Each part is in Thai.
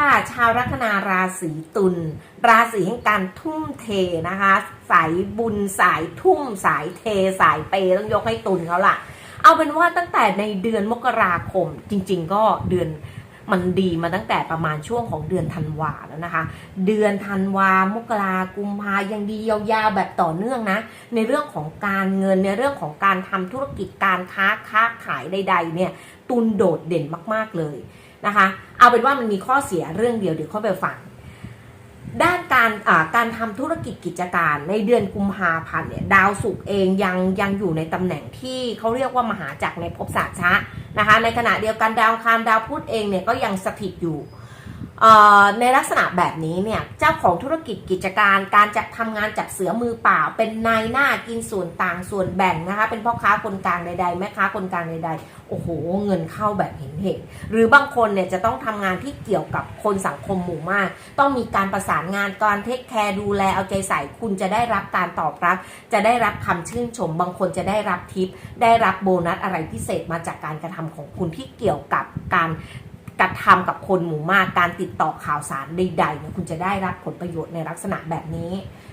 ค่ะ ชาวลัคนาราศีตุลราศีแห่งการทุ่มเทนะคะ สายบุญสายทุ่มสายเท สายเปย์ต้องยกให้ตุลเขาล่ะ เอาเป็นว่าตั้งแต่ในเดือนมกราคมจริง ๆ ก็เดือนมันดีมาตั้งแต่ประมาณช่วงของเดือนธันวาแล้วนะคะ เดือนธันวามกรากุมภายังดียาวๆแบบต่อเนื่องนะ ในเรื่องของการเงินในเรื่องของการทำธุรกิจการค้าค้าขายใด ๆ เนี่ยตุนโดดเด่นมากๆเลย นะคะ เอาเป็นว่ามันมีข้อเสียเรื่องเดียวเดี๋ยวเข้าไปฟังด้านการการทำธุรกิจกิจการในเดือนกุมภาพันธ์เนี่ยดาวศุกร์เองยังยังอยู่ในตำแหน่งที่เขาเรียกว่ามหาจักรในภพศาสตร์ชะนะคะในขณะเดียวกันดาวคารดาวพุธเองเนี่ยก็ยังสถิตอยู่ ในลักษณะแบบนี้เนี่ยเจ้าของธุรกิจกิจการการจะทำงานจับเสือมือเปล่า เป็นนายหน้ากินส่วนต่างส่วนแบ่งนะคะ เป็นพ่อค้าคนกลางใดๆแม่ค้าคนกลางใดๆโอ้โห เงินเข้าแบบเห็นเห็นหรือบางคนเนี่ยจะต้องทำงานที่เกี่ยวกับคนสังคมหมู่มาก ต้องมีการประสานงานการเทคแคร์ดูแลเอาใจใส่คุณจะได้รับการตอบรับ จะได้รับคำชื่นชม บางคนจะได้รับทิป ได้รับโบนัสอะไรพิเศษมาจากการกระทำของคุณที่เกี่ยวกับการ กระทำกับคนหมู่มากการติดต่อข่าวสารใดๆเนี่ยคุณจะได้รับผลประโยชน์ในลักษณะแบบนี้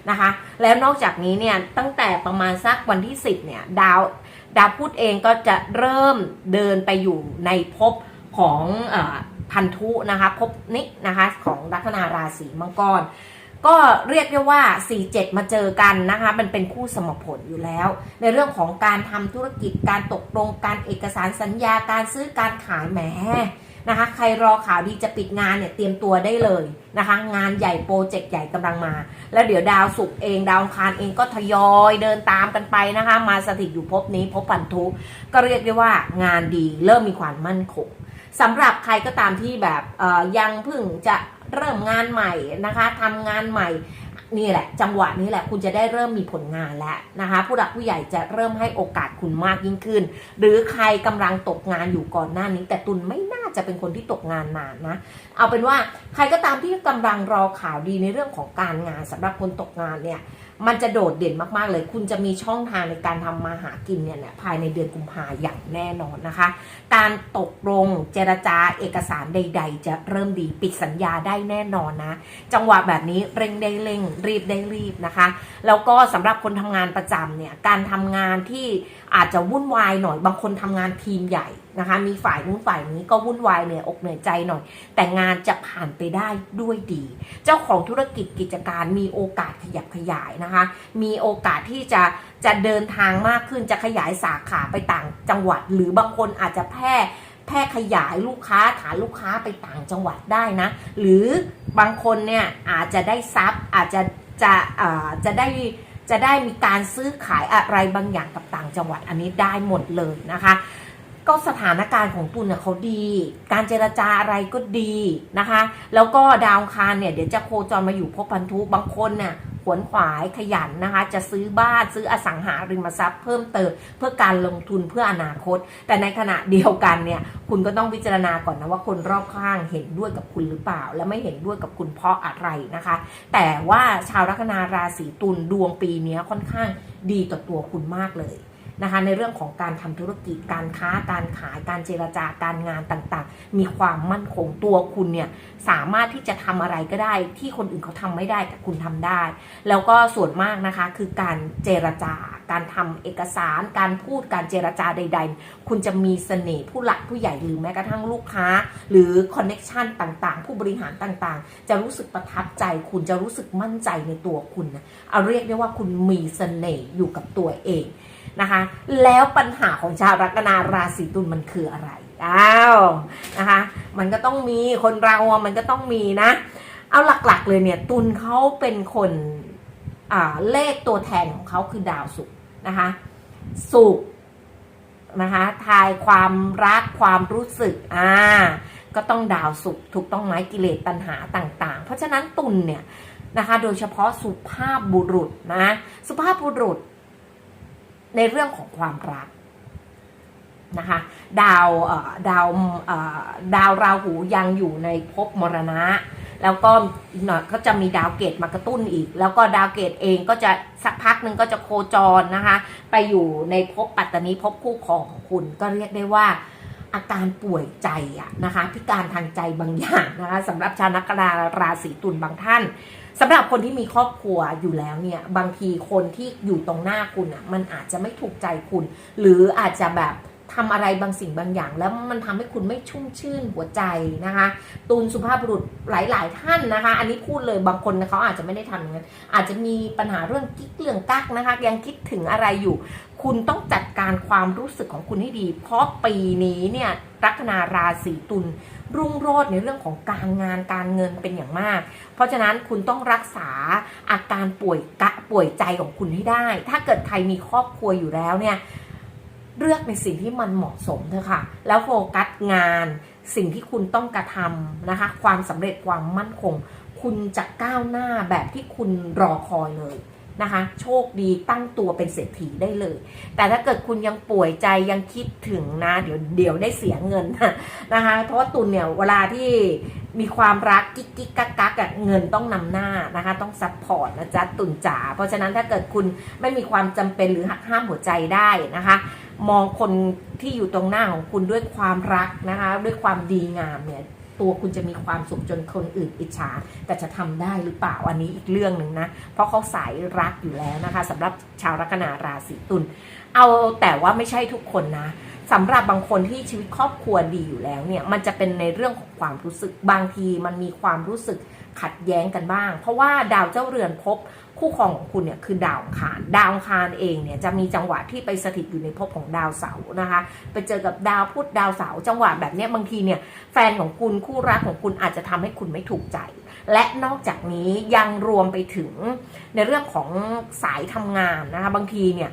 นะคะ แล้วนอกจากนี้เนี่ยตั้งแต่ประมาณสักวันที่ 10เนี่ยดาวดาวพุธเองก็จะเริ่มเดินไปอยู่ในภพของออพันธุนะคะภพนี้นะคะของลัคนาราศีมังกรก็เรียกได้ว่า 47 มาเจอกันนะคะ มันเป็นคู่สมผลอยู่แล้ว ในเรื่องของการทำธุรกิจ การตกลง การเอกสารสัญญา การซื้อการขายแหม นะคะ ใครรอข่าวดีจะปิดงานเนี่ยเตรียมตัวได้เลยนะคะ งานใหญ่โปรเจกต์ใหญ่กำลังมา แล้วเดี๋ยวดาวศุกร์เองดาวคารเองก็ทยอยเดินตามกันไปนะคะ มาสถิตอยู่ภพนี้ภพพันธุก็เรียกได้ว่างานดีเริ่มมีความมั่นคงสำหรับใครก็ตามที่แบบยังเพิ่งจะเริ่มงานใหม่นะคะทำงานใหม่ นี่แหละ จังหวะนี้แหละคุณจะได้เริ่มมีผลงานแล้วนะคะ ผู้หลักผู้ใหญ่จะเริ่มให้โอกาสคุณมากยิ่งขึ้น หรือใครกำลังตกงานอยู่ก่อนหน้านี้ แต่ตุนไม่น่าจะเป็นคนที่ตกงานนานนะ เอาเป็นว่าใครก็ตามที่กำลังรอข่าวดีในเรื่องของการงานสำหรับคนตกงานเนี่ย มันจะโดดเด่นมากๆเลย คุณจะมีช่องทางในการทำมาหากินเนี่ยภายในเดือนกุมภาอย่างแน่นอนนะคะ การตกลงเจรจาเอกสารใด ๆ จะเริ่มดีปิดสัญญาได้แน่นอนนะ จังหวะแบบนี้เร่งได้เร่งรีบได้รีบนะคะ แล้วก็สำหรับคนทำงานประจำเนี่ยการทำงานที่อาจจะวุ่นวายหน่อยบางคนทำงานทีมใหญ่นะคะมีฝ่ายนู้นฝ่ายนี้ก็วุ่นวายเหนื่อยอกเหนื่อยใจหน่อย แต่งานจะผ่านไปได้ด้วยดี เจ้าของธุรกิจกิจการมีโอกาสขยับขยายนะคะ มีโอกาสที่จะจะเดินทางมากขึ้นจะขยายสาขาไปต่างจังหวัด หรือบางคนอาจจะแพร่แพร่ขยายลูกค้าฐานลูกค้าไปต่างจังหวัดได้นะ หรือบางคนเนี่ยอาจจะได้ทรัพย์อาจจะจะอ่อจะได้จะได้มีการซื้อขายอะไรบางอย่างกับต่างจังหวัดอันนี้ได้หมดเลยนะคะ ก็สถานการณ์ของตุลเนี่ยเขาดี การเจรจาอะไรก็ดีนะคะ แล้วก็ดาวคารเนี่ยเดี๋ยวจะโคจรมาอยู่พบพันธุบางคนเนี่ย ขวนขวายขยันนะคะ จะซื้อบ้านซื้ออสังหาริมทรัพย์เพิ่มเติมเพื่อการลงทุนเพื่ออนาคต แต่ในขณะเดียวกันเนี่ยคุณก็ต้องพิจารณาก่อนนะว่าคนรอบข้างเห็นด้วยกับคุณหรือเปล่า และไม่เห็นด้วยกับคุณเพราะอะไรนะคะ แต่ว่าชาวลัคนาราศีตุลดวงปีนี้ค่อนข้างดีต่อตัวคุณมากเลย นะคะในเรื่องของการทำธุรกิจการค้าการขายการเจรจาการงานต่างๆ มีความมั่นคงตัวคุณเนี่ยสามารถที่จะทำอะไรก็ได้ที่คนอื่นเขาทำไม่ได้แต่คุณทำได้ แล้วก็ส่วนมากนะคะคือการเจรจาการทำเอกสาร การพูดการเจรจาใด ๆ คุณจะมีเสน่ห์ผู้หลักผู้ใหญ่หรือแม้กระทั่งลูกค้า หรือคอนเน็ชันต่างๆ ผู้บริหารต่างๆ จะรู้สึกประทับใจ คุณจะรู้สึกมั่นใจในตัวคุณนะเอาเรียกได้ว่าคุณมีเสน่ห์อยู่กับตัวเอง นะคะ แล้วปัญหาของชาวลัคนาราศีตุลมันคืออะไรอ้าวนะคะ มันก็ต้องมีคนเรามันก็ต้องมีนะ เอาหลักๆเลยเนี่ยตุลเขาเป็นคนอ่าเลขตัวแทนของเขาคือดาวศุกร์นะคะศุกร์นะคะทายความรักความรู้สึกอ่าก็ต้องดาวศุกร์ถูกต้องไหมกิเลสตัณหาต่างๆ เพราะฉะนั้นตุลเนี่ยนะคะ โดยเฉพาะสุภาพบุรุษนะ สุภาพบุรุษ ในเรื่องของความรักนะคะดาวดาวดาวราหูยังอยู่ในภพมรณะ แล้วก็อีกหน่อยก็จะมีดาวเกตมากระตุ้นอีก แล้วก็ดาวเกตเองก็จะสักพักหนึ่งก็จะโคจรนะคะ ไปอยู่ในภพปัตตานีภพคู่ครองของคุณ ก็เรียกได้ว่าอาการป่วยใจอะนะคะพิการทางใจบางอย่างนะคะสำหรับชาวนักกราราศีตุลบางท่าน สำหรับคนที่มีครอบครัวอยู่แล้วเนี่ยบางทีคนที่อยู่ตรงหน้าคุณอะมันอาจจะไม่ถูกใจคุณ หรืออาจจะแบบ ทำอะไรบางสิ่งบางอย่าง แล้วมันทำให้คุณไม่ชุ่มชื่นหัวใจนะคะ ตูนสุภาพบุรุษหลาย ๆ ท่านนะคะ อันนี้พูดเลยบางคนเขาอาจจะไม่ได้ทำอย่างนั้นอาจจะมีปัญหาเรื่องกิ๊กเรื่องกักนะคะ ยังคิดถึงอะไรอยู่ คุณต้องจัดการความรู้สึกของคุณให้ดี เพราะปีนี้เนี่ยลัคนาราศีตุลรุ่งโรจน์ในเรื่องของการงานการเงินเป็นอย่างมาก เพราะฉะนั้นคุณต้องรักษาอาการป่วยกะป่วยใจของคุณให้ได้ ถ้าเกิดใครมีครอบครัวอยู่แล้วเนี่ย เลือกในสิ่งที่มันเหมาะสมเถอะค่ะ แล้วโฟกัสงานสิ่งที่คุณต้องกระทำนะคะ ความสำเร็จความมั่นคง คุณจะก้าวหน้าแบบที่คุณรอคอยเลยนะคะ โชคดีตั้งตัวเป็นเศรษฐีได้เลย แต่ถ้าเกิดคุณยังป่วยใจยังคิดถึงนะเดี๋ยวเดี๋ยวได้เสียเงินนะคะ เพราะว่าตุนเนี่ยเวลาที่มีความรักกิ๊กกิ๊กกักกักเงินต้องนำหน้านะคะ ต้องซัพพอร์ตนะจ๊ะตุนจ๋าเพราะฉะนั้นถ้าเกิดคุณไม่มีความจำเป็นหรือหักห้ามหัวใจได้นะคะ มองคนที่อยู่ตรงหน้าของคุณด้วยความรักนะคะ ด้วยความดีงามเนี่ยตัวคุณจะมีความสุขจนคนอื่นอิจฉา แต่จะทำได้หรือเปล่าอันนี้อีกเรื่องหนึ่งนะ เพราะเขาสายรักอยู่แล้วนะคะสำหรับชาวลัคนาราศีตุลเอาแต่ว่าไม่ใช่ทุกคนนะสำหรับบางคนที่ชีวิตครอบครัวดีอยู่แล้วเนี่ยมันจะเป็นในเรื่องของความรู้สึกบางทีมันมีความรู้สึกขัดแย้งกันบ้าง เพราะว่าดาวเจ้าเรือนภพ คู่ครองของคุณเนี่ยคือดาวคารดาวคารเองเนี่ยจะมีจังหวะที่ไปสถิตอยู่ในภพของดาวเสาร์นะคะไปเจอกับดาวพุธดาวเสาร์จังหวะแบบนี้บางทีเนี่ยแฟนของคุณคู่รักของคุณอาจจะทำให้คุณไม่ถูกใจ และนอกจากนี้ยังรวมไปถึงในเรื่องของสายทำงานนะคะบางทีเนี่ย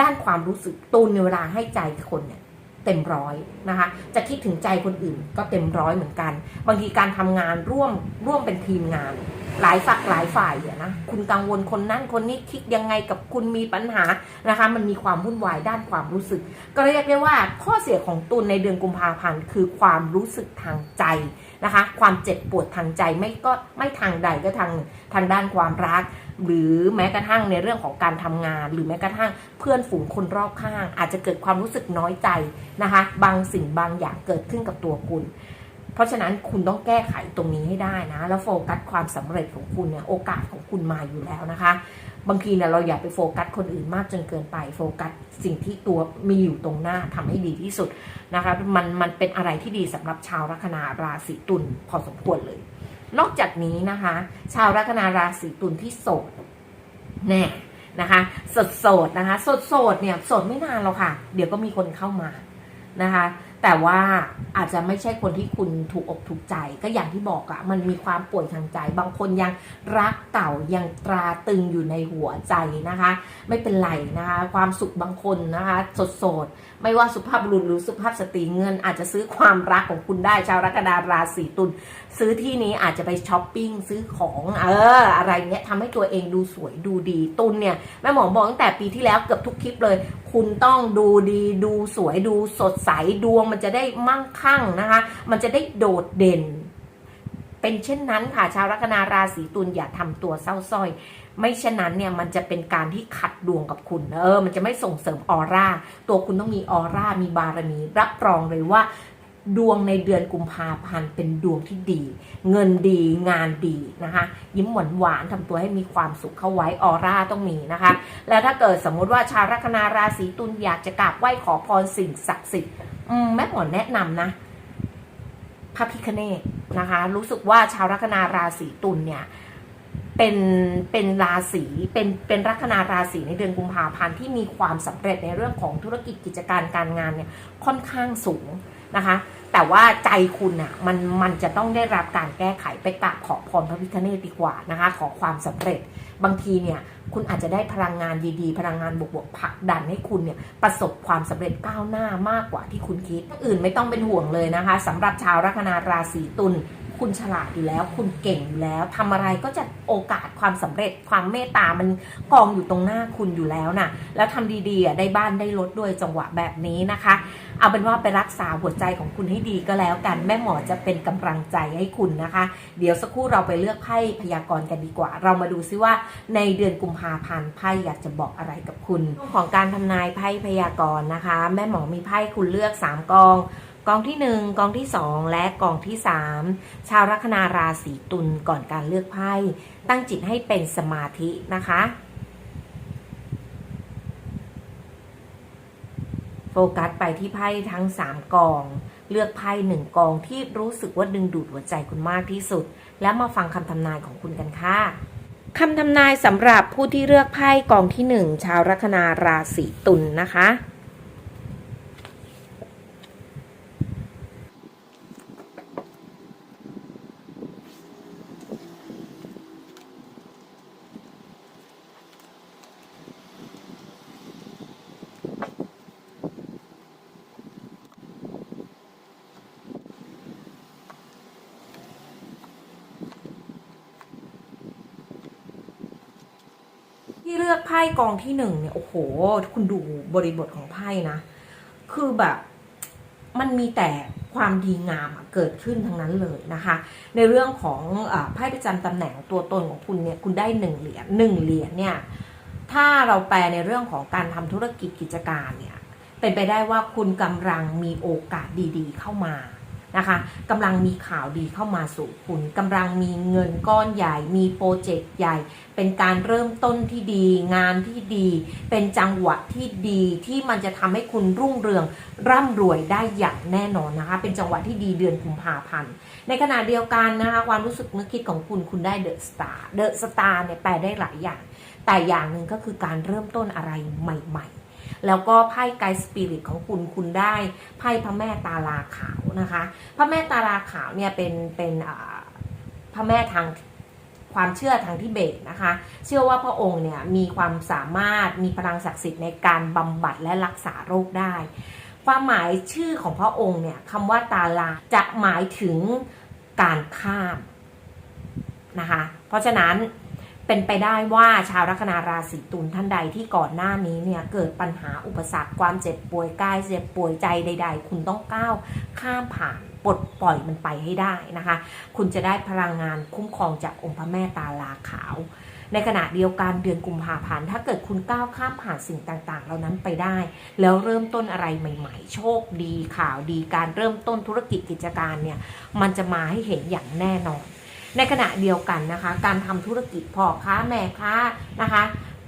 ด้านความรู้สึกตูนเวลาให้ใจคนเนี่ย เต็มร้อยนะคะ จะคิดถึงใจคนอื่นก็เต็มร้อยเหมือนกัน บางทีการทำงานร่วมร่วมเป็นทีมงาน หลายฝักหลายฝ่ายอะนะคุณกังวลคนนั้นคนนี้คิดยังไงกับคุณมีปัญหานะคะ มันมีความวุ่นวายด้านความรู้สึก ก็เรียกได้ว่าข้อเสียของตุลในเดือนกุมภาพันธ์คือความรู้สึกทางใจ นะคะ ความเจ็บปวดทางใจไม่ก็ไม่ทางใดก็ทางทางด้านความรัก หรือแม้กระทั่งในเรื่องของการทำงาน หรือแม้กระทั่งเพื่อนฝูงคนรอบข้าง อาจจะเกิดความรู้สึกน้อยใจนะคะ บางสิ่งบางอย่างเกิดขึ้นกับตัวคุณ เพราะฉะนั้นคุณต้องแก้ไขตรงนี้ให้ได้นะ แล้วโฟกัสความสำเร็จของคุณเนี่ยโอกาสของคุณมาอยู่แล้วนะคะ บางทีเนี่ยเราอย่าไปโฟกัสคนอื่นมากจนเกินไป โฟกัสสิ่งที่ตัวมีอยู่ตรงหน้าทำให้ดีที่สุดนะคะมันมันเป็นอะไรที่ดีสำหรับชาวลัคนาราศีตุลพอสมควรเลย นอกจากนี้นะคะ ชาวลัคนาราศีตุลที่โสดแน่นะคะสดโสดนะคะสดโสดเนี่ยโสดไม่นานหรอกค่ะ เดี๋ยวก็มีคนเข้ามานะคะ แต่ว่าอาจจะไม่ใช่คนที่คุณถูกอกถูกใจ ก็อย่างที่บอกอะมันมีความป่วยทางใจ บางคนยังรักเก่ายังตราตึงอยู่ในหัวใจนะคะ ไม่เป็นไรนะคะ ความสุขบางคนนะคะสดสดๆไม่ว่าสุภาพบุรุษหรือสุภาพสตรีเงิน อาจจะซื้อความรักของคุณได้ชาวรักนาราศีตุลซื้อที่นี้อาจจะไปช้อปปิ้งซื้อของเอออะไรเงี้ยทำให้ตัวเองดูสวยดูดีตุลเนี่ยแม่หมอบอกตั้งแต่ปีที่แล้วเกือบทุกคลิปเลยคุณต้องดูดีดูสวยดูสดใสดวงมันจะได้มั่งคั่งนะคะ มันจะได้โดดเด่น เป็นเช่นนั้นค่ะชาวลัคนาราศีตุลอย่าทำตัวเศร้าสร้อย ไม่เช่นนั้นเนี่ยมันจะเป็นการที่ขัดดวงกับคุณเออ มันจะไม่ส่งเสริมออร่า ตัวคุณต้องมีออร่ามีบารมี รับรองเลยว่า ดวงในเดือนกุมภาพันธ์เป็นดวงที่ดี เงินดีงานดีนะคะ ยิ้มหวานหวานทำตัวให้มีความสุขเข้าไว้ออร่าต้องมีนะคะ แล้วถ้าเกิดสมมุติว่าชาวลัคนาราศีตุลอยากจะกราบไหว้ขอพรสิ่งศักดิ์สิทธิ์แม่หมอแนะนำนะพระพิคเนตนะคะ รู้สึกว่าชาวลัคนาราศีตุลเนี่ยเป็นเป็นราศีเป็นเป็นลัคนาราศีในเดือนกุมภาพันธ์ที่มีความสำเร็จในเรื่องของธุรกิจกิจการการงานเนี่ยค่อนข้างสูงนะคะ แต่ว่าใจคุณอะมันมันจะต้องได้รับการแก้ไขไปกราบขอพรพระพิฆเนศดีกว่านะคะ ขอความสำเร็จบางทีเนี่ยคุณอาจจะได้พลังงานดีๆ พลังงานบวกๆผลักดันให้คุณเนี่ยประสบความสำเร็จก้าวหน้ามากกว่าที่คุณคิดอื่นไม่ต้องเป็นห่วงเลยนะคะสำหรับชาวลัคนาราศีตุล คุณฉลาดอยู่แล้ว คุณเก่งอยู่แล้วทำอะไรก็จะโอกาสความสำเร็จความเมตตามันกองอยู่ตรงหน้าคุณอยู่แล้วน่ะ แล้วทำดีๆได้บ้านได้รถด้วยจังหวะแบบนี้นะคะ เอาเป็นว่าไปรักษาหัวใจของคุณให้ดีก็แล้วกันแม่หมอจะเป็นกำลังใจให้คุณนะคะ เดี๋ยวสักครู่เราไปเลือกไพ่พยากรณ์กันดีกว่า เรามาดูซิว่าในเดือนกุมภาพันธ์ไพ่อยากจะบอกอะไรกับคุณเรื่องของการทำนายไพ่พยากรณ์นะคะ แม่หมอมีไพ่คุณเลือก3กอง กองที่ 1 กองที่ 2 และกองที่ 3 ชาวลัคนาราศีตุลก่อนการเลือกไพ่ตั้งจิตให้เป็นสมาธินะคะ โฟกัสไปที่ไพ่ทั้ง 3 กอง เลือกไพ่หนึ่งกองที่รู้สึกว่าดึงดูดหัวใจคุณมากที่สุด แล้วมาฟังคำทำนายของคุณกันค่ะคำทำนายสำหรับผู้ที่เลือกไพ่กองที่ 1 ชาวลัคนาราศีตุลนะคะ ที่เลือกไพ่กองที่หนึ่งเนี่ยโอ้โห คุณดูบริบทของไพ่นะ คือแบบมันมีแต่ความดีงามเกิดขึ้นทั้งนั้นเลยนะคะ ในเรื่องของอไพ่ประจำตำแหน่งตัวตนของคุณเนี่ยคุณได้หนึ่งเหรียญหนึ่งเหรียญเนี่ยถ้าเราแปลในเรื่องของการทำธุรกิจกิจการเนี่ยเป็นไปได้ว่าคุณกำลังมีโอกาสดีๆ เข้ามา นะคะกำลังมีข่าวดีเข้ามาสู่คุณกำลังมีเงินก้อนใหญ่ มีโปรเจกต์ใหญ่ เป็นการเริ่มต้นที่ดี งานที่ดี เป็นจังหวะที่ดีที่มันจะทำให้คุณรุ่งเรือง ร่ำรวยได้อย่างแน่นอนนะคะ เป็นจังหวะที่ดีเดือนกุมภาพันธ์ ในขณะเดียวกันนะคะความรู้สึกนึกคิดของคุณคุณได้เดอะสตาร์เดอะสตาร์เนี่ยแปลได้หลายอย่าง แต่อย่างหนึ่งก็คือการเริ่มต้นอะไรใหม่ ๆ แล้วก็ไพ่ไกด์สปิริตของคุณคุณได้ไพ่พระแม่ตาลาขาวนะคะ พระแม่ตาลาขาวเนี่ยเป็นเป็นพระแม่ทางความเชื่อทางทิเบตนะคะ เชื่อว่าพระองค์เนี่ยมีความสามารถมีพลังศักดิ์สิทธิ์ในการบำบัดและรักษาโรคได้ ความหมายชื่อของพระองค์เนี่ยคำว่าตาลาจะหมายถึงการข้ามนะคะ เพราะฉะนั้น เป็นไปได้ว่าชาวลัคนาราศีตุลท่านใดที่ก่อนหน้านี้เนี่ยเกิดปัญหาอุปสรรคความเจ็บป่วยกายเจ็บป่วยใจใด ๆ คุณต้องก้าวข้ามผ่านปลดปล่อยมันไปให้ได้นะคะ คุณจะได้พลังงานคุ้มครองจากองค์พระแม่ตาลาขาว ในขณะเดียวกันเดือนกุมภาพันธ์ถ้าเกิดคุณก้าวข้ามผ่านสิ่งต่างๆ เหล่านั้นไปได้ แล้วเริ่มต้นอะไรใหม่ ๆ โชคดีข่าวดีการเริ่มต้นธุรกิจกิจการเนี่ยมันจะมาให้เห็นอย่างแน่นอน ในขณะเดียวกันนะคะ การทำธุรกิจพ่อค้าแม่ค้านะคะ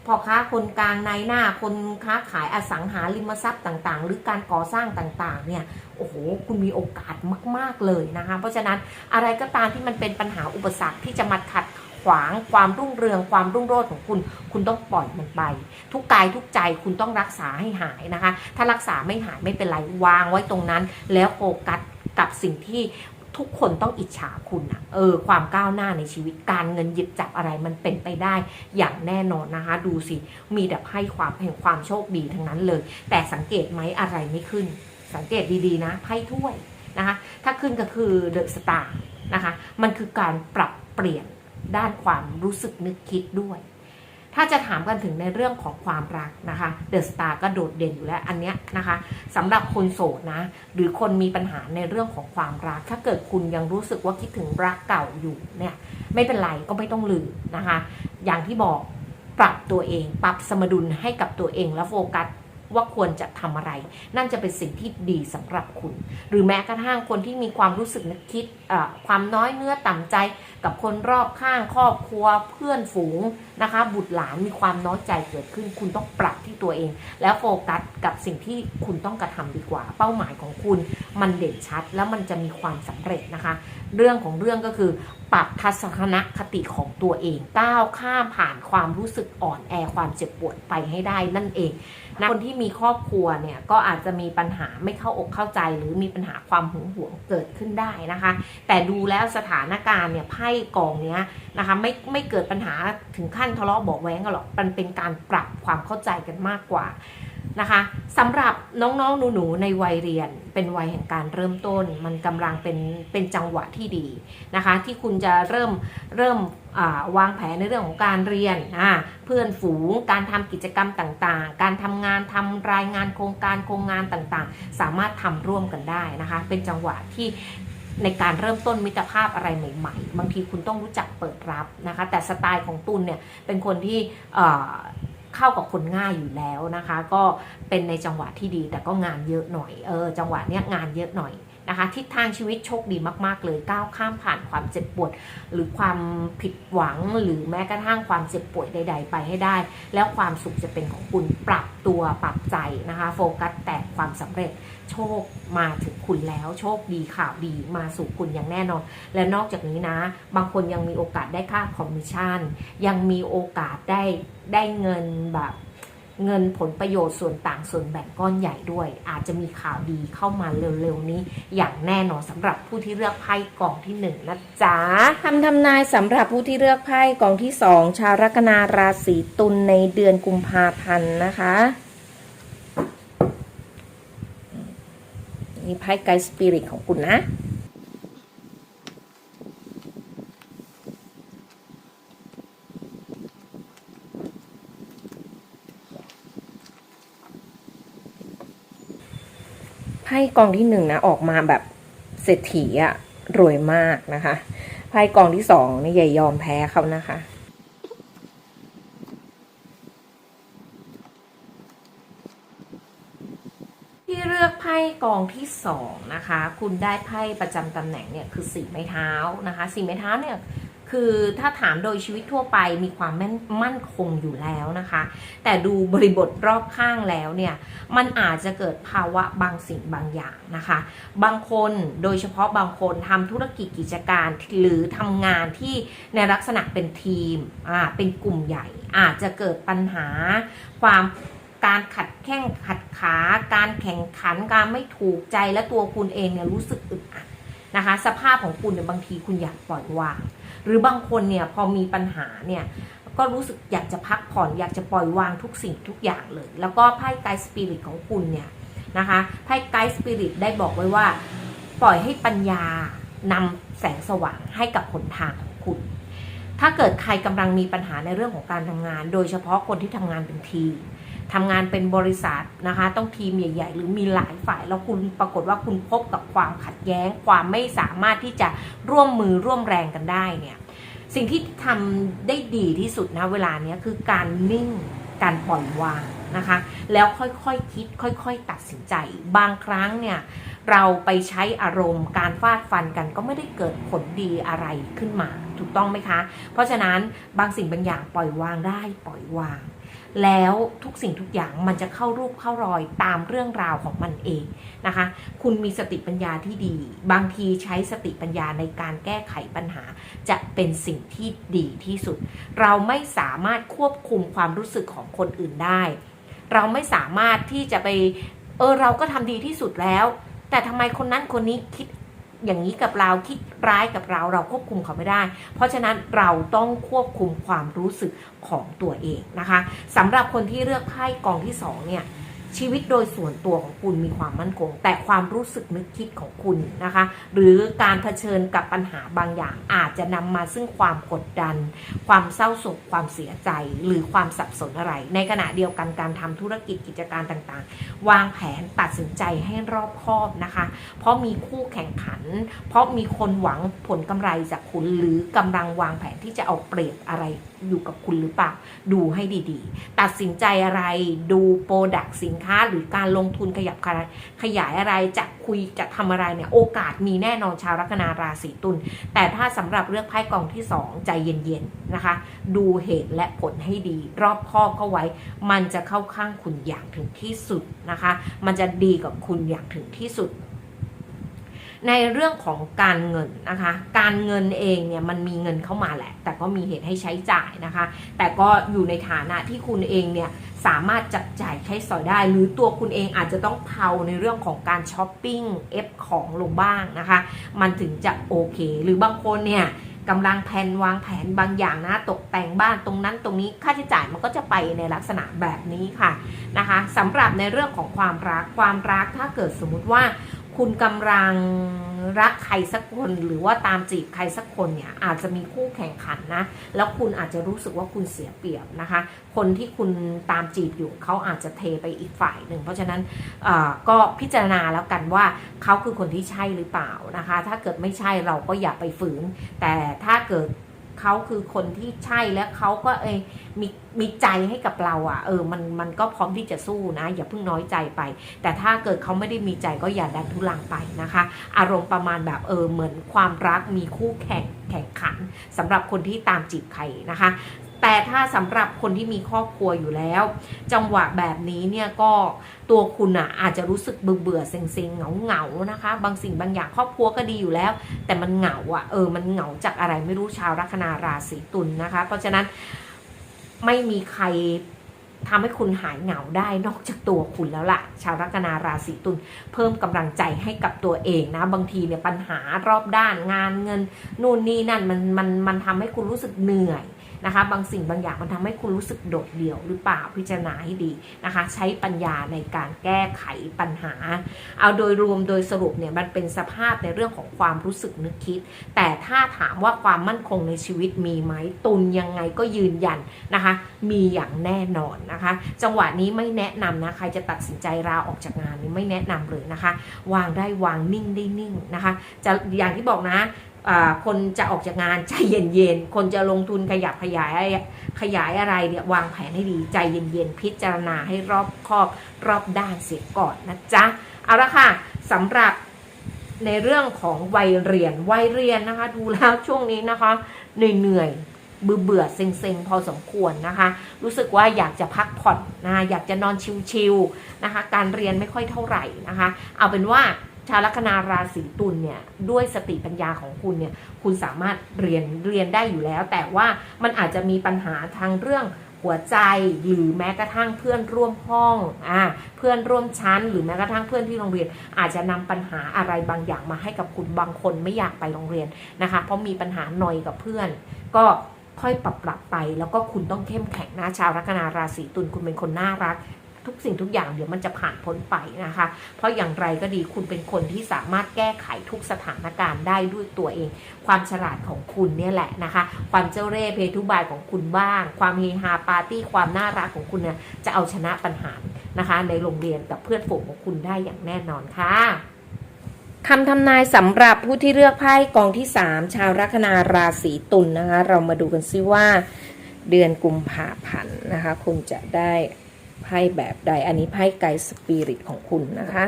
พ่อค้าคนกลางในหน้าคนค้าขายอสังหาริมทรัพย์ต่างๆ หรือการก่อสร้างต่างๆเนี่ยโอ้โหคุณมีโอกาสมาก ๆเลยนะคะ เพราะฉะนั้นอะไรก็ตามที่มันเป็นปัญหาอุปสรรคที่จะมาขัดขวางความรุ่งเรืองความรุ่งโรจน์ของคุณ คุณต้องปล่อยมันไป ทุกกายทุกใจคุณต้องรักษาให้หายนะคะ ถ้ารักษาไม่หายไม่เป็นไรวางไว้ตรงนั้น แล้วโฟกัสกับสิ่งที่ ทุกคนต้องอิจฉาคุณอะเออความก้าวหน้าในชีวิตการเงินหยิบจับอะไรมันเป็นไปได้อย่างแน่นอนนะคะ ดูสิ มีแต่ให้ความแห่งความโชคดีทั้งนั้นเลย แต่สังเกตไหมอะไรไม่ขึ้น สังเกตดีๆนะไพ่ถ้วยนะคะถ้าขึ้นก็คือเดอะสตาร์นะคะมันคือการปรับเปลี่ยนด้านความรู้สึกนึกคิดด้วย ถ้าจะถามกันถึงในเรื่องของความรักนะคะ เดอะสตาร์ก็โดดเด่นอยู่แล้วอันเนี้ยนะคะสำหรับคนโสดนะ หรือคนมีปัญหาในเรื่องของความรัก ถ้าเกิดคุณยังรู้สึกว่าคิดถึงรักเก่าอยู่เนี่ยไม่เป็นไรก็ไม่ต้องลืมนะคะ อย่างที่บอกปรับตัวเอง ปรับสมดุลให้กับตัวเองแล้วโฟกัสว่าควรจะทำอะไร นั่นจะเป็นสิ่งที่ดีสำหรับคุณ หรือแม้กระทั่งคนที่มีความรู้สึกนึกคิดความน้อยเนื้อต่ำใจ กับคนรอบข้างครอบครัวเพื่อนฝูง นะคะ บุตรหลานมีความน้อยใจเกิดขึ้น คุณต้องปรับที่ตัวเอง แล้วโฟกัสกับสิ่งที่คุณต้องกระทำดีกว่า เป้าหมายของคุณมันเด่นชัด แล้วมันจะมีความสำเร็จนะคะ เรื่องของเรื่องก็คือปรับทัศนคติของตัวเองก้าวข้ามผ่านความรู้สึกอ่อนแอความเจ็บปวดไปให้ได้นั่นเองนะคนที่มีครอบครัวเนี่ยก็อาจจะมีปัญหาไม่เข้าอกเข้าใจ หรือมีปัญหาความหึงหวงเกิดขึ้นได้นะคะ แต่ดูแล้วสถานการณ์เนี่ยไพ่กองเนี้ยนะคะไม่ไม่เกิดปัญหาถึงขั้นทะเลาะบาะแว้งกันหรอกมันเป็นการปรับความเข้าใจกันมากกว่านะคะสำหรับน้องๆหนูๆในวัยเรียน เป็นวัยแห่งการเริ่มต้น มันกำลังเป็นเป็นจังหวะที่ดีนะคะ ที่คุณจะเริ่มเริ่มวางแผนในเรื่องของการเรียนเพื่อนฝูงการทำกิจกรรมต่างๆ การทำงานทำรายงานโครงการโครงงานต่างๆ สามารถทำร่วมกันได้นะคะ เป็นจังหวะที่ ในการเริ่มต้นมิตรภาพอะไรใหม่ ๆ บางทีคุณต้องรู้จักเปิดรับนะคะ แต่สไตล์ของตุลเนี่ยเป็นคนที่เอ่อเข้ากับคนง่ายอยู่แล้วนะคะ ก็เป็นในจังหวะที่ดีแต่ก็งานเยอะหน่อยเออจังหวะเนี้ยงานเยอะหน่อย นะคะทิศทางชีวิตโชคดีมาก ๆ เลยก้าวข้ามผ่านความเจ็บปวด หรือความผิดหวังหรือแม้กระทั่งความเจ็บปวยใด ๆ ไปให้ได้ แล้วความสุขจะเป็นของคุณปรับตัวปรับใจนะคะ โฟกัสแต่ความสำเร็จโชคมาถึงคุณแล้ว โชคดีข่าวดีมาสู่คุณอย่างแน่นอน และนอกจากนี้นะ บางคนยังมีโอกาสได้ค่าคอมมิชชั่น ยังมีโอกาสได้ได้เงินแบบ เงินผลประโยชน์ส่วนต่างส่วนแบ่งก้อนใหญ่ด้วย อาจจะมีข่าวดีเข้ามาเร็วๆนี้ อย่างแน่นอนสำหรับผู้ที่เลือกไพ่กองที่หนึ่งนะจ๊ะคำทำนายสำหรับผู้ที่เลือกไพ่กองที่สองชาวลัคนาราศีตุลในเดือนกุมภาพันธ์นะคะนี่ไพ่ไกด์สปิริตของคุณนะ กองที่หนึ่งนะ ออกมาแบบเศรษฐีอะรวยมากนะคะไพ่กองที่สองนี่อย่ายอมแพ้เขานะคะที่เลือกไพ่กองที่สองนะคะ คุณได้ไพ่ประจำตำแหน่งเนี่ยคือสี่ไม้เท้านะคะสี่ไม้เท้าเนี่ย คือถ้าถามโดยชีวิตทั่วไปมีความแม่นมั่นคงอยู่แล้วนะคะ แต่ดูบริบทรอบข้างแล้วเนี่ยมันอาจจะเกิดภาวะบางสิ่งบางอย่างนะคะ บางคนโดยเฉพาะบางคนทำธุรกิจกิจการหรือทำงานที่ในลักษณะเป็นทีมอ่าเป็นกลุ่มใหญ่ อาจจะเกิดปัญหาความการขัดแข้งขัดขา การแข่งขันการไม่ถูกใจและตัวคุณเองเนี่ยรู้สึกอึดอัด นะคะ สภาพของคุณเนี่ยบางทีคุณอยากปล่อยวาง หรือบางคนเนี่ยพอมีปัญหาเนี่ยก็รู้สึกอยากจะพักผ่อนอยากจะปล่อยวางทุกสิ่งทุกอย่างเลย แล้วก็ไพ่ไกด์สปิริตของคุณเนี่ยนะคะไพ่ไกด์สปิริตได้บอกไว้ว่า ปล่อยให้ปัญญานำแสงสว่างให้กับหนทางของคุณ ถ้าเกิดใครกำลังมีปัญหาในเรื่องของการทำงาน โดยเฉพาะคนที่ทำงานเป็นทีม ทำงานเป็นบริษัทนะคะ ต้องทีมใหญ่ ๆ หรือมีหลายฝ่ายแล้วคุณปรากฏว่าคุณพบกับความขัดแย้ง ความไม่สามารถที่จะร่วมมือร่วมแรงกันได้เนี่ยสิ่งที่ทำได้ดีที่สุดนะเวลาเนี้ยคือการนิ่งการปล่อยวางนะคะ แล้วค่อยๆคคิด ค่อย ๆ ตัดสินใจ บางครั้งเนี่ยเราไปใช้อารมณ์การฟาดฟันกันก็ไม่ได้เกิดผลดีอะไรขึ้นมา ถูกต้องไหมคะ เพราะฉะนั้นบางสิ่งบางอย่างปล่อยวางได้ปล่อยวาง แล้วทุกสิ่งทุกอย่างมันจะเข้ารูปเข้ารอยตามเรื่องราวของมันเองนะคะ คุณมีสติปัญญาที่ดี บางทีใช้สติปัญญาในการแก้ไขปัญหา จะเป็นสิ่งที่ดีที่สุด เราไม่สามารถควบคุมความรู้สึกของคนอื่นได้ เราไม่สามารถที่จะไป เออเราก็ทำดีที่สุดแล้ว แต่ทำไมคนนั้นคนนี้คิด อย่างนี้กับเราคิดร้ายกับเราเราควบคุมเขาไม่ได้ เพราะฉะนั้นเราต้องควบคุมความรู้สึกของตัวเองนะคะสำหรับคนที่เลือกไพ่กองที่สองเนี่ย ชีวิตโดยส่วนตัวของคุณมีความมั่นคง แต่ความรู้สึกนึกคิดของคุณนะคะ หรือการเผชิญกับปัญหาบางอย่างอาจจะนำมาซึ่งความกดดัน ความเศร้าโศกความเสียใจ หรือความสับสนอะไร ในขณะเดียวกันการทำธุรกิจกิจการต่างๆ วางแผนตัดสินใจให้รอบคอบนะคะ เพราะมีคู่แข่งขัน เพราะมีคนหวังผลกำไรจากคุณ หรือกำลังวางแผนที่จะเอาเปรียบอะไร อยู่กับคุณหรือเปล่า ดูให้ดีๆ ตัดสินใจอะไรดูโปรดักสินค้าหรือการลงทุนขยับขยายอะไรจะคุยจะทำอะไรเนี่ยโอกาสมีแน่นอนชาวลัคนาราศีตุลแต่ถ้าสำหรับเลือกไพ่กองที่ 2 ใจเย็นๆนะคะ ดูเหตุและผลให้ดี รอบคอบเข้าไว้ มันจะเข้าข้างคุณอย่างถึงที่สุดนะคะ มันจะดีกับคุณอย่างถึงที่สุด ในเรื่องของการเงินนะคะ การเงินเองเนี่ยมันมีเงินเข้ามาแหละ แต่ก็มีเหตุให้ใช้จ่ายนะคะ แต่ก็อยู่ในฐานะที่คุณเองเนี่ยสามารถจับจ่ายใช้สอยได้ หรือตัวคุณเองอาจจะต้องเผาในเรื่องของการช้อปปิ้งเอฟของลงบ้างนะคะ มันถึงจะโอเค หรือบางคนเนี่ยกำลังแผนวางแผนบางอย่างนะตกแต่งบ้านตรงนั้นตรงนี้ค่าใช้จ่ายมันก็จะไปในลักษณะแบบนี้ค่ะนะคะสำหรับในเรื่องของความรักความรักถ้าเกิดสมมุติว่า คุณกำลังรักใครสักคนหรือว่าตามจีบใครสักคนเนี่ยอาจจะมีคู่แข่งขันนะ แล้วคุณอาจจะรู้สึกว่าคุณเสียเปรียบนะคะ คนที่คุณตามจีบอยู่เขาอาจจะเทไปอีกฝ่ายหนึ่งเพราะฉะนั้นก็พิจารณาแล้วกันว่าเขาคือคนที่ใช่หรือเปล่านะคะ ถ้าเกิดไม่ใช่เราก็อย่าไปฝืน แต่ถ้าเกิด เขาคือคนที่ใช่แล้วเขาก็เอยมีมีใจให้กับเราอะ่ะ เออมันมันก็พร้อมที่จะสู้นะ อย่าเพิ่งน้อยใจไป แต่ถ้าเกิดเขาไม่ได้มีใจก็อย่าดันทุลังไปนะคะ อารมณ์ประมาณแบบเออเหมือนความรักมีคู่แข่งแข่งขันสำหรับคนที่ตามจีบใครนะคะ แต่ถ้าสำหรับคนที่มีครอบครัวอยู่แล้ว จังหวะแบบนี้เนี่ยก็ตัวคุณอะอาจจะรู้สึกเบื่อเบื่อเซ็งเซ็งเหงาเหงานะคะ บางสิ่งบางอย่างครอบครัวก็ดีอยู่แล้ว แต่มันเหงาอะเออมันเหงาจากอะไรไม่รู้ชาวลัคนาราศีตุลนะคะ เพราะฉะนั้นไม่มีใครทำให้คุณหายเหงาได้นอกจากตัวคุณแล้วล่ะ ชาวลัคนาราศีตุลเพิ่มกำลังใจให้กับตัวเองนะ บางทีเนี่ยปัญหารอบด้านงานเงิน นู่นนี่นั่นมันมันมันทำให้คุณรู้สึกเหนื่อย นะคะ บางสิ่งบางอย่างมันทำให้คุณรู้สึกโดดเดี่ยวหรือเปล่าพิจารณาให้ดีนะคะ ใช้ปัญญาในการแก้ไขปัญหา เอาโดยรวมโดยสรุปเนี่ยมันเป็นสภาพในเรื่องของความรู้สึกนึกคิด แต่ถ้าถามว่าความมั่นคงในชีวิตมีไหมตุนยังไงก็ยืนยันนะคะ มีอย่างแน่นอนนะคะ จังหวะนี้ไม่แนะนำนะใครจะตัดสินใจลาออกจากงานนี้ไม่แนะนำเลยนะคะ วางได้วางนิ่งได้นิ่งนะคะ จะอย่างที่บอกนะ คนจะออกจากงานใจเย็นๆ คนจะลงทุนขยับขยายขยายอะไรเนี่ยวางแผนให้ดีใจเย็นๆ พิจารณาให้รอบคอบรอบด้านเสียก่อนนะจ๊ะ เอาละค่ะสำหรับในเรื่องของวัยเรียนวัยเรียนนะคะ ดูแล้วช่วงนี้นะคะ เหนื่อยๆเบื่อเบื่อเซ็งๆ พอสมควรนะคะ รู้สึกว่าอยากจะพักผ่อนนะอยากจะนอนชิลๆนะคะ การเรียนไม่ค่อยเท่าไหร่นะคะ เอาเป็นว่า ชาวลัคนาราศีตุลเนี่ยด้วยสติปัญญาของคุณเนี่ยคุณสามารถเรียนเรียนได้อยู่แล้ว แต่ว่ามันอาจจะมีปัญหาทางเรื่องหัวใจหรือแม้กระทั่งเพื่อนร่วมห้องอ่าเพื่อนร่วมชั้น หรือแม้กระทั่งเพื่อนที่โรงเรียน อาจจะนำปัญหาอะไรบางอย่างมาให้กับคุณบางคนไม่อยากไปโรงเรียนนะคะ เพราะมีปัญหาหน่อยกับเพื่อน ก็ค่อยปรับปรับไป แล้วก็คุณต้องเข้มแข็งนะชาวลัคนาราศีตุลคุณเป็นคนน่ารัก ทุกสิ่งทุกอย่างเดี๋ยวมันจะผ่านพ้นไปนะคะ เพราะอย่างไรก็ดีคุณเป็นคนที่สามารถแก้ไขทุกสถานการณ์ได้ด้วยตัวเอง ความฉลาดของคุณเนี่ยแหละนะคะ ความเจ้าเร่ห์เพทุบายของคุณบ้าง ความเฮฮาปาร์ตี้ความน่ารักของคุณเนี่ยจะเอาชนะปัญหานะคะ ในโรงเรียนกับเพื่อนฝูงของคุณได้อย่างแน่นอนค่ะคำทำนายสำหรับผู้ที่เลือกไพ่กองที่ 3 ชาวลัคนาราศีตุลนนะคะ เรามาดูกันซิว่า เดือนกุมภาพันธ์นะคะ คุณจะได้ พ่แบบใด อันนี้ไพ่ไกด์สปิริตของคุณนะคะ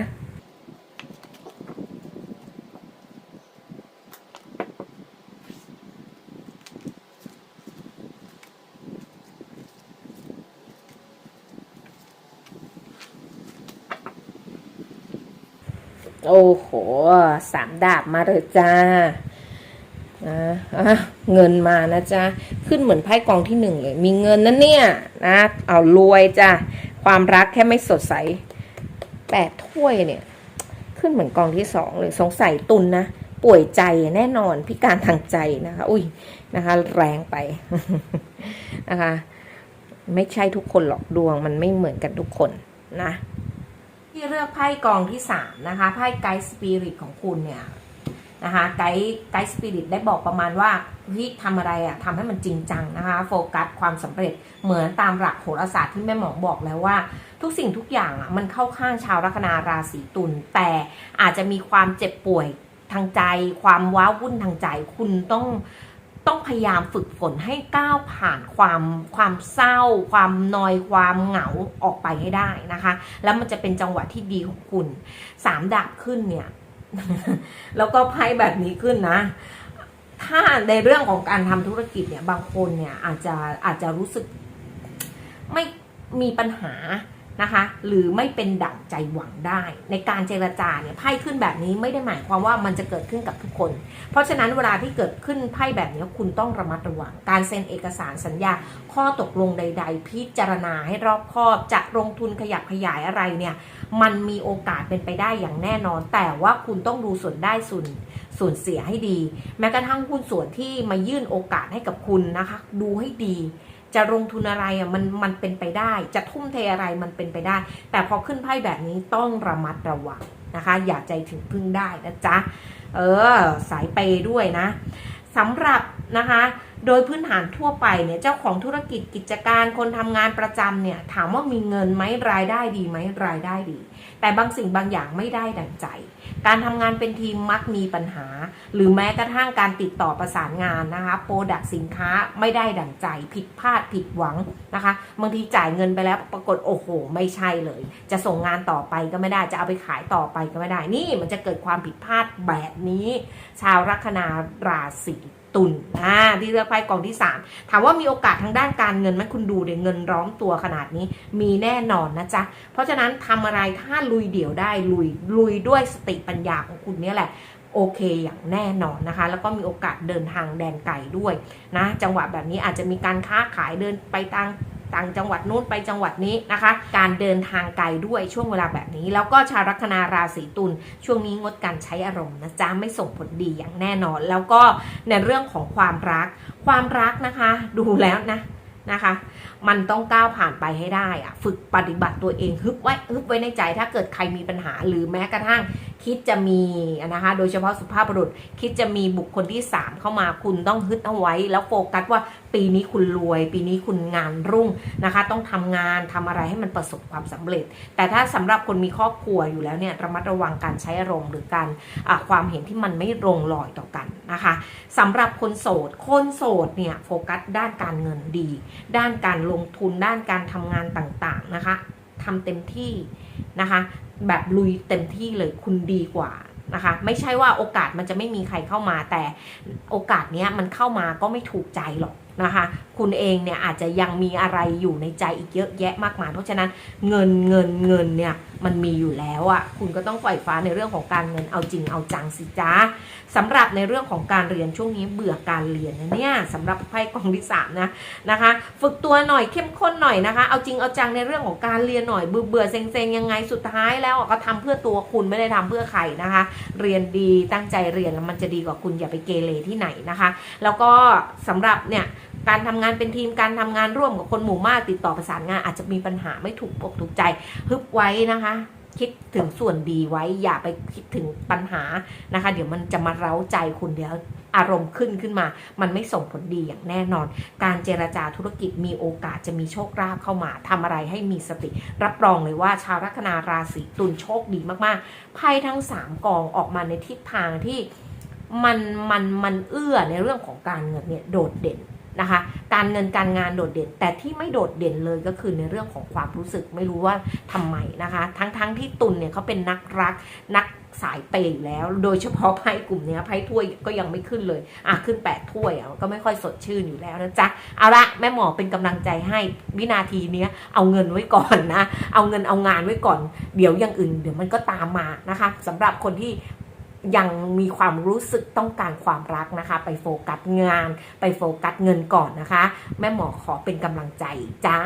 โอ้โห สามดาบมาเลยจ้านะเงินมานะจ๊ะ ขึ้นเหมือนไพ่กองที่หนึ่งเลย มีเงินนะเนี่ย นะ เอารวยจ้ะ ความรักแค่ไม่สดใสแปดถ้วยเนี่ย ขึ้นเหมือนกองที่สองเลยสงสัยตุนนะป่วยใจแน่นอนพิการทางใจนะคะ อุ้ยนะคะ แรงไปนะคะ ไม่ใช่ทุกคนหรอกดวง มันไม่เหมือนกันทุกคนนะ ที่เลือกไพ่กองที่สามนะคะไพ่ไกด์สปิริตของคุณเนี่ย นะคะไกด์ไกด์สปิริตได้บอกประมาณว่าเฮ้ยทำอะไรอะทำให้มันจริงจังนะคะโฟกัสความสำเร็จเหมือนตามหลักโหราศาสตร์ที่แม่หมอบอกแล้วว่า ทุกสิ่งทุกอย่างอะมันเข้าข้างชาวลัคนาราศีตุลแต่อาจจะมีความเจ็บป่วยทางใจ ความว้าวุ่นทางใจคุณต้องต้องพยายามฝึกฝนให้ก้าวผ่านความความเศร้า ความนอยความเหงาออกไปให้ได้นะคะ แล้วมันจะเป็นจังหวะที่ดีของคุณสามดาบขึ้นเนี่ย แล้วก็ไพ่แบบนี้ขึ้นนะ ถ้าในเรื่องของการทำธุรกิจเนี่ย บางคนเนี่ยอาจจะอาจจะรู้สึกไม่มีปัญหา นะคะ หรือไม่เป็นดั่งใจหวังได้ ในการเจรจาเนี่ยไพ่ขึ้นแบบนี้ไม่ได้หมายความว่ามันจะเกิดขึ้นกับทุกคน เพราะฉะนั้นเวลาที่เกิดขึ้นไพ่แบบนี้คุณต้องระมัดระวัง การเซ็นเอกสารสัญญา ข้อตกลงใด ๆ พิจารณาให้รอบคอบจะลงทุนขยับขยายอะไรเนี่ยมันมีโอกาสเป็นไปได้อย่างแน่นอน แต่ว่าคุณต้องดูส่วนได้ส่วนส่วนเสียให้ดี แม้กระทั่งหุ้นส่วนที่มายื่นโอกาสให้กับคุณนะคะ ดูให้ดี จะลงทุนอะไรอะมันมันเป็นไปได้ จะทุ่มเทอะไรมันเป็นไปได้ แต่พอขึ้นไพ่แบบนี้ต้องระมัดระวังนะคะ อย่าใจถึงพึ่งได้นะจ๊ะเออสายเปย์ด้วยนะสำหรับนะคะโดยพื้นฐานทั่วไปเนี่ยเจ้าของธุรกิจกิจการคนทำงานประจำเนี่ยถามว่ามีเงินไหมรายได้ดีไหมรายได้ดี แต่บางสิ่งบางอย่างไม่ได้ดังใจ การทำงานเป็นทีมมักมีปัญหา หรือแม้กระทั่งการติดต่อประสานงานนะคะโปรดักสินค้าไม่ได้ดังใจ ผิดพลาดผิดหวังนะคะบางทีจ่ายเงินไปแล้วปรากฏโอ้โห ไม่ใช่เลย จะส่งงานต่อไปก็ไม่ได้จะเอาไปขายต่อไปก็ไม่ได้ นี่มันจะเกิดความผิดพลาดแบบนี้ ชาวลัคนาราศี ตุลอ่าที่เลือกไพ่กองที่ 3 ถามว่ามีโอกาสทางด้านการเงินไหมคุณดูเดี๋ยวเงินร้อมตัวขนาดนี้มีแน่นอนนะจ๊ะ เพราะฉะนั้นทำอะไรถ้าลุยเดี่ยวได้ลุยลุยด้วยสติปัญญาของคุณเนี่ยแหละโอเคอย่างแน่นอนนะคะ แล้วก็มีโอกาสเดินทางแดนไกลด้วยนะ จังหวะแบบนี้อาจจะมีการค้าขายเดินไปต่าง ต่างจังหวัดนู้นไปจังหวัดนี้นะคะ การเดินทางไกลด้วยช่วงเวลาแบบนี้ แล้วก็ชาวลัคนาราศีตุลช่วงนี้งดการใช้อารมณ์นะจ๊ะไม่ส่งผลดีอย่างแน่นอน แล้วก็ในเรื่องของความรัก ความรักนะคะ ดูแล้วนะนะคะ มันต้องก้าวผ่านไปให้ได้อะฝึกปฏิบัติตัวเองฮึบไว้ฮึบไว้ในใจถ้าเกิดใครมีปัญหาหรือแม้กระทั่ง คิดจะมีนะคะโดยเฉพาะสุภาพบุรุษ คิดจะมีบุคคลที่ 3 เข้ามาคุณต้องฮึดเอาไว้ แล้วโฟกัสว่าปีนี้คุณรวย ปีนี้คุณงานรุ่งนะคะ ต้องทำงานทำอะไรให้มันประสบความสำเร็จ แต่ถ้าสำหรับคนมีครอบครัวอยู่แล้วเนี่ยระมัดระวังการใช้อารมณ์หรือการความเห็นที่มันไม่ลงรอยต่อกันนะคะสำหรับคนโสดคนโสดเนี่ยโฟกัสด้านการเงินดี ด้านการลงทุนด้านการทำงานต่างๆนะคะทำเต็มที่นะคะ แบบลุยเต็มที่เลยคุณดีกว่านะคะ ไม่ใช่ว่าโอกาสมันจะไม่มีใครเข้ามาแต่โอกาสเนี้ยมันเข้ามาก็ไม่ถูกใจหรอก นะคะคุณเองเนี่ยอาจจะยังมีอะไรอยู่ในใจอีกเยอะแยะมากมาย เพราะฉะนั้นเงินเงินเงินเนี่ยมันมีอยู่แล้วอะ่ะคุณก็ต้องปล่อยฟ้าในเรื่องของการเงินเอาจริงเอาจังสิจ้าสำหรับในเรื่องของการเรียนช่วงนี้เบื่อการเรียนนะเนี่ยสำหรับไพ่กองที่สามนะนะคะ ฝึกตัวหน่อยเข้มข้นหน่อยนะคะ เอาจริงเอาจังในเรื่องของการเรียนหน่อยเบื่อเบื่อเซ็งเซ็งยังไงสุดท้ายแล้วก็ทำเพื่อตัวคุณไม่ได้ทำเพื่อใครนะคะ เรียนดีตั้งใจเรียนแล้วมันจะดีกว่าคุณอย่าไปเกเรที่ไหนนะคะ แล้วก็สำหรับเนี่ย การทำงานเป็นทีมการทำงานร่วมกับคนหมู่มากติดต่อประสานงานอาจจะมีปัญหาไม่ถูกปกถูกใจฮึบไว้นะคะ คิดถึงส่วนดีไว้อย่าไปคิดถึงปัญหานะคะ เดี๋ยวมันจะมาเร้าใจคุณเดี๋ยวอารมณ์ขึ้นขึ้นมา มันไม่ส่งผลดีอย่างแน่นอน การเจรจาธุรกิจมีโอกาสจะมีโชคลาภเข้ามาทำอะไรให้มีสติ รับรองเลยว่าชาวลัคนาราศีตุลโชคดีมากๆ ไพ่ทั้งสามกองออกมาในทิศทางที่มันมันมันเอื้อในเรื่องของการเงินเนี่ยโดดเด่น นะคะ การเงินการงานโดดเด่น แต่ที่ไม่โดดเด่นเลยก็คือในเรื่องของความรู้สึกไม่รู้ว่าทำไมนะคะ ทั้งทั้งที่ตุลเนี่ยเขาเป็นนักรักนักสายเปย์อยู่แล้ว โดยเฉพาะไพ่กลุ่มนี้ไพ่ถ้วยก็ยังไม่ขึ้นเลย อะขึ้นแปดถ้วยอะก็ไม่ค่อยสดชื่นอยู่แล้วนะจ๊ะ เอาละแม่หมอเป็นกำลังใจให้วินาทีเนี้ยเอาเงินไว้ก่อนนะ เอาเงินเอางานไว้ก่อน เดี๋ยวอย่างอื่น เดี๋ยวมันก็ตามมานะคะสำหรับคนที่ ยังมีความรู้สึกต้องการความรักนะคะ ไปโฟกัสงาน ไปโฟกัสเงินก่อนนะคะ แม่หมอขอเป็นกำลังใจจ้า